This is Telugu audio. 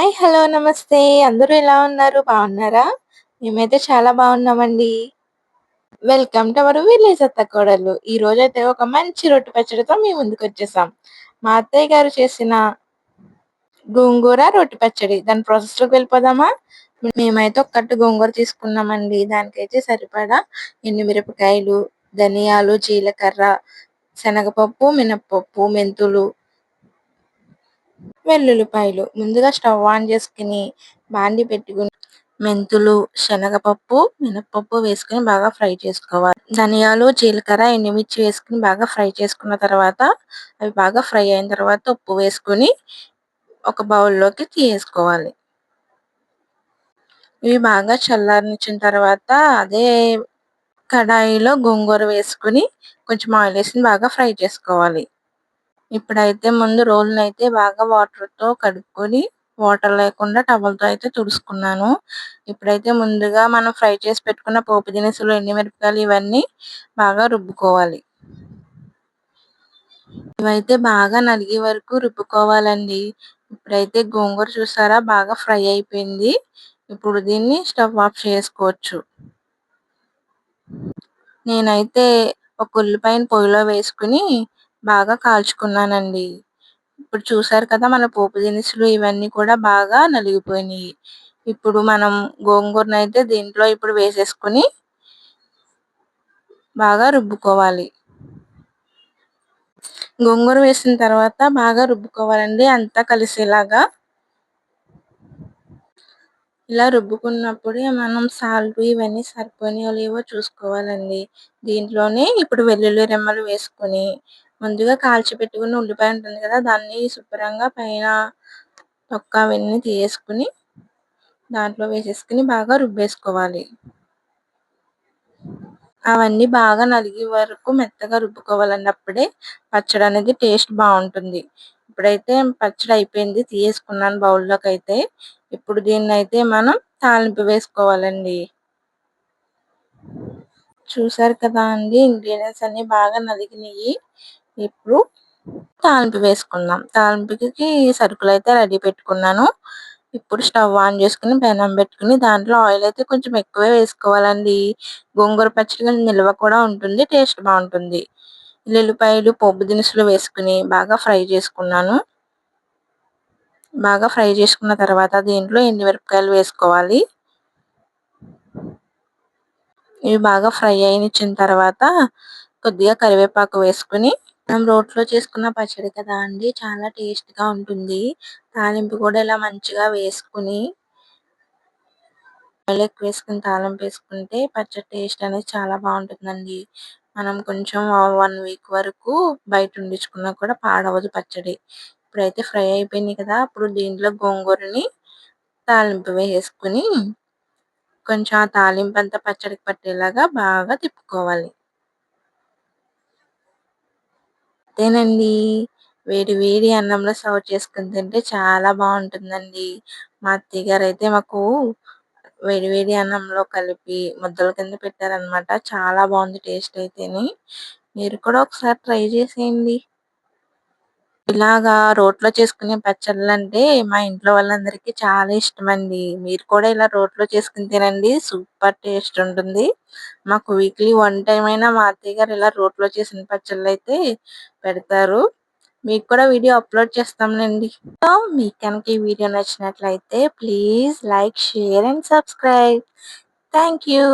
హాయ్ హలో నమస్తే. అందరూ ఎలా ఉన్నారు? బాగున్నారా? మేమైతే చాలా బాగున్నామండి. వెల్కమ్ టు అవర్ విలేజ్ అత్త కోడలు. ఈ రోజు అయితే ఒక మంచి రొట్టె పచ్చడితో మీ ముందుకు వచ్చేసాం. మా అత్తయ్య గారు చేసిన గోంగూర రొట్టె పచ్చడి. దాని ప్రాసెస్లోకి వెళ్ళిపోదామా? మేమైతే ఒక గోంగూర తీసుకున్నామండి. దానికైతే సరిపడా ఎన్ని మిరపకాయలు ధనియాలు జీలకర్ర శనగపప్పు మినప్పప్పు మెంతులు వెల్లుల్లిపాయలు. ముందుగా స్టవ్ ఆన్ చేసుకుని బాండి పెట్టుకుని మెంతులు శనగపప్పు మినపప్పు వేసుకుని బాగా ఫ్రై చేసుకోవాలి. ధనియాలు జీలకర్ర ఎండుమిర్చి వేసుకుని బాగా ఫ్రై చేసుకున్న తర్వాత అవి బాగా ఫ్రై అయిన తర్వాత ఉప్పు వేసుకుని ఒక బౌల్లోకి తీసుకోవాలి ఇవి బాగా చల్లారించిన తర్వాత అదే కడాయిలో గోంగూర వేసుకుని కొంచెం ఆయిల్ వేసి బాగా ఫ్రై చేసుకోవాలి. ఇప్పుడైతే ముందు రోల్ని అయితే బాగా వాటర్తో కడుక్కొని వాటర్ లేకుండా టవల్తో అయితే తుడుచుకున్నాను. ఇప్పుడైతే ముందుగా మనం ఫ్రై చేసి పెట్టుకున్న పోపు దినుసులు ఎండుమిరపకాయలు ఇవన్నీ బాగా రుబ్బుకోవాలి. ఇవైతే బాగా నలిగే వరకు రుబ్బుకోవాలండి. ఇప్పుడైతే గోంగూర చూసారా బాగా ఫ్రై అయిపోయింది. ఇప్పుడు దీన్ని స్టవ్ ఆఫ్ చేసుకోవచ్చు. నేనైతే ఒక ఉల్లిపాయను పొయ్యిలో వేసుకుని బాగా కాల్చుకున్నానండి. ఇప్పుడు చూసారు కదా మన పోపు దినుసులు ఇవన్నీ కూడా బాగా నలిగిపోయినాయి. ఇప్పుడు మనం గోంగూరను అయితే దీంట్లో ఇప్పుడు వేసేసుకుని బాగా రుబ్బుకోవాలి. గోంగూర వేసిన తర్వాత బాగా రుబ్బుకోవాలండి. అంతా కలిసేలాగా ఇలా రుబ్బుకున్నప్పుడే మనం సాల్ట్ ఇవన్నీ సరిపోయినాయో లేవో చూసుకోవాలండి. దీంట్లోనే ఇప్పుడు వెల్లుల్లి రెమ్మలు వేసుకొని ముందుగా కాల్చి పెట్టుకున్న ఉల్లిపాయ ఉంటుంది కదా దాన్ని శుభ్రంగా పైన తొక్క అవన్నీ తీసేసుకుని దాంట్లో వేసేసుకుని బాగా రుబ్బేసుకోవాలి. అవన్నీ బాగా నలిగే వరకు మెత్తగా రుబ్బుకోవాలండి అప్పుడే పచ్చడి అనేది టేస్ట్ బాగుంటుంది. ఇప్పుడైతే పచ్చడి అయిపోయింది తీసేసుకున్నాను బౌల్లోకి అయితే. ఇప్పుడు దీన్ని అయితే మనం తాలింపు వేసుకోవాలండి. చూసారు కదా అండి ఇంగ్రీడియంట్స్ అన్ని బాగా నలిగినాయి. ఇప్పుడు తాలింపు వేసుకుందాం. తాలింపుకి సరుకులు అయితే రెడీ పెట్టుకున్నాను. ఇప్పుడు స్టవ్ ఆన్ చేసుకుని పెనం పెట్టుకుని దాంట్లో ఆయిల్ అయితే కొంచెం ఎక్కువే వేసుకోవాలండి. గోంగూర పచ్చడి నిల్వ కూడా ఉంటుంది టేస్ట్ బాగుంటుంది. ఎల్లుల్లిపాయలు పోపు దినుసులు వేసుకుని బాగా ఫ్రై చేసుకున్నాను. బాగా ఫ్రై చేసుకున్న తర్వాత దీంట్లో ఎండుమిరపకాయలు వేసుకోవాలి. ఇవి బాగా ఫ్రై అయినిచ్చిన తర్వాత కొద్దిగా కరివేపాకు వేసుకుని మనం రోట్లో చేసుకున్న పచ్చడి కదా అండి చాలా టేస్ట్గా ఉంటుంది. తాలింపు కూడా ఇలా మంచిగా వేసుకుని ఆయిల్ ఎక్కువ వేసుకుని తాలింపు వేసుకుంటే పచ్చడి టేస్ట్ అనేది చాలా బాగుంటుందండి. మనం కొంచెం వన్ వీక్ వరకు బయట ఉండించుకున్నా కూడా పాడవదు పచ్చడి. ఇప్పుడైతే ఫ్రై అయిపోయింది కదా ఇప్పుడు దీంట్లో గోంగూరని తాలింపు వేసుకుని కొంచెం ఆ తాలింపు అంతా పచ్చడికి పట్టేలాగా బాగా తిప్పుకోవాలి. అంతేనండి వేడి వేడి అన్నంలో సర్వ్ చేసుకుని తింటే చాలా బాగుంటుందండి. మా అత్తయ్య గారు అయితే మాకు వేడి వేడి అన్నంలో కలిపి ముద్దల కింద పెట్టారనమాట చాలా బాగుంది టేస్ట్ అయితేని. మీరు కూడా ఒకసారి ట్రై చేసేయండి. ఇలాగా రోట్లో చేసుకునే పచ్చళ్ళు అంటే మా ఇంట్లో వాళ్ళందరికీ చాలా ఇష్టం అండి మీరు కూడా ఇలా రోట్లో చేసుకుని తినండి. సూపర్ టేస్ట్ ఉంటుంది. మాకు వీక్లీ వన్ టైం అయినా మా అత్తయ్య గారు ఇలా రోట్లో చేసిన పచ్చళ్ళు అయితే పెడతారు. మీకు కూడా వీడియో అప్లోడ్ చేస్తాంలేండి. మీకు కనుక ఈ వీడియో నచ్చినట్లయితే please like share and subscribe. Thank you.